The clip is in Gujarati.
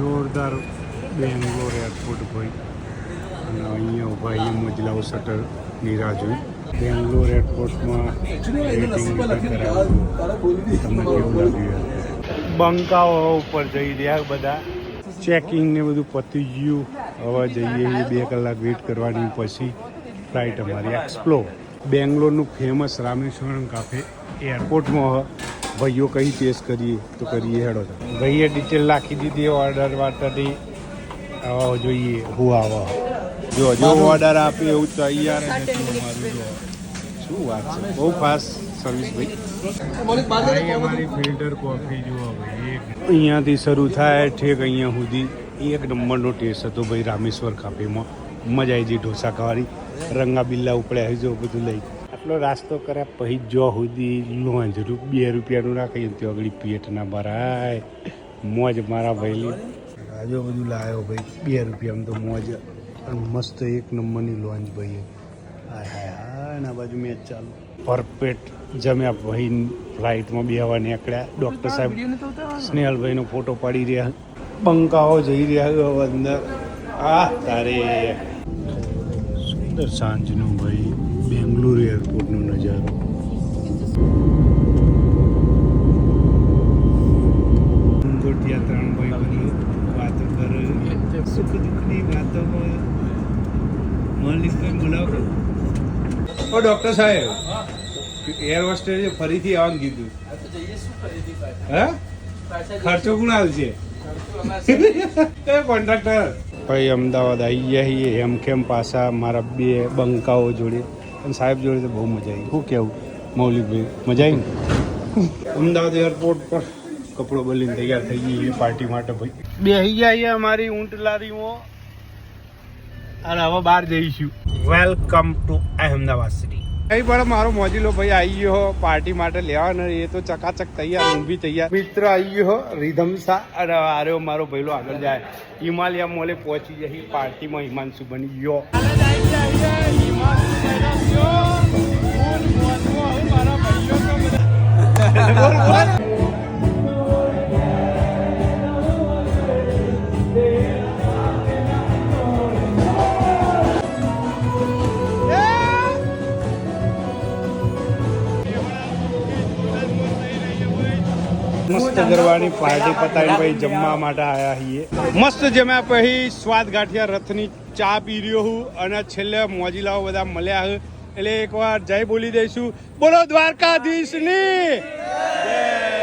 જોરદાર બેંગ્લોર એરપોર્ટ ભાઈ અને અહીંયા ઊભા અહીંયા મોજલાઓ શટરની રાહ જોઈ. બેંગ્લોર એરપોર્ટમાં તમને કેવું લાગ્યું? બંકાઓ ઉપર જઈ રહ્યા બધા. ચેકિંગ ને બધું પતી ગયું. હવે જઈએ બે કલાક વેઇટ કરવાની પછી ફ્લાઇટ અમારી એક્સપ્લો બેંગ્લોરનું ફેમસ રામેશ્વરમ કાફે એરપોર્ટમાં. ભાઈઓ કઈ ટેસ્ટ કરીએ તો કરીએ હેડો ભાઈએ ડિટેલ નાખી દીધી ઓર્ડર વાટરની હવે જોઈએ. હું આવો. જો જો ઓર્ડર આપે એવું તૈયાર જ અમારું જો. શું વાત છે? બહુ ફાસ્ટ સર્વિસ ભાઈ. અમારી ફિલ્ટર કોફી જુઓ ભાઈ એક. અહીંયાથી શરૂ થાય ઠેક અહીંયા સુધી. એક નંબરનો ટેસ્ટ હતો ભાઈ રામેશ્વર કાફેમાં મજા આવી જઈ ઢોસા ખાવાની. રંગા બિલ્લા ઉપડે આવી જો બધું લઈ. આટલો નાસ્તો કર્યા પછી જો સુધી લોંજ બે રૂપિયાનું રાખીએ ને ત્યાં આગળ પેટ ના ભરાય મોજ મારા ભાઈ આજે બધું લાવ્યો ભાઈ બે રૂપિયામાં તો મોજ. અને મસ્ત એક નંબરની લોંજ ભાઈ એના બાજુ મેચ ચાલુ. પરફેક્ટ જમ્યા ભાઈ ફ્લાઇટમાં બેહવા નીકળ્યા. ડૉક્ટર સાહેબ સ્નેહલભાઈનો ફોટો પાડી રહ્યા. પંકાઓ જઈ રહ્યા હવે અંદર. આ તારે. સુંદર સાંજનો ભાઈ. બેંગ્લોર એરપોર્ટનો નજારો. ગોટિયા ત્રણ ભાઈ બની વાતો કરે. સુખ દુઃખની વાતો મલિકભાઈ બોલાવો. ઓ ડૉક્ટર સાહેબ. એર હોસ્ટેલે ફરીથી આવવાનું કીધું. હે? ખર્ચો કોણ આવશે કોન્ટ્રાક્ટર. ભાઈ અમદાવાદ આવી ગયા છીએ. હેમખેમ પાછા મારા બે બંકાઓ જોડે. અને સાહેબ જોડે તો બહુ મજા આવી. શું કેવું? મૌલિકભાઈ મજા આવી ને? અમદાવાદ એરપોર્ટ પર કપડો બદલીને તૈયાર થઈ ગઈ પાર્ટી માટે ભાઈ. બે ગયા અહીંયા અમારી ઊંટ લારીમાં અને હવે બહાર જઈશું. વેલકમ ટુ અહેમદાબાદ સિટી અહીં પણ મારો મોજીલો ભાઈ આવી ગયો પાર્ટી માટે લેવાનો એ તો ચકાચક તૈયાર હું બી તૈયાર. મિત્ર આવી ગયો રીધમ શાહ. અને આર્યો મારો ભાઈલો આગળ જાય. હિમાલયા મોલે પહોંચી જઈ પાર્ટીમાં હિમાંશુ બની ગયો. મસ્ત ગરબાની પાર્ટી પતાવીને પછી જમવા માટે આવ્યા છીએ. મસ્ત જમ્યા પછી સ્વાદ ગાંઠિયા, રથની ચા પી રહ્યો હું અને છેલ્લે મોજીલાઓ બધા મળ્યા હું. એટલે એકવાર જય બોલી દઈશું. બોલો દ્વારકાધીશની. જય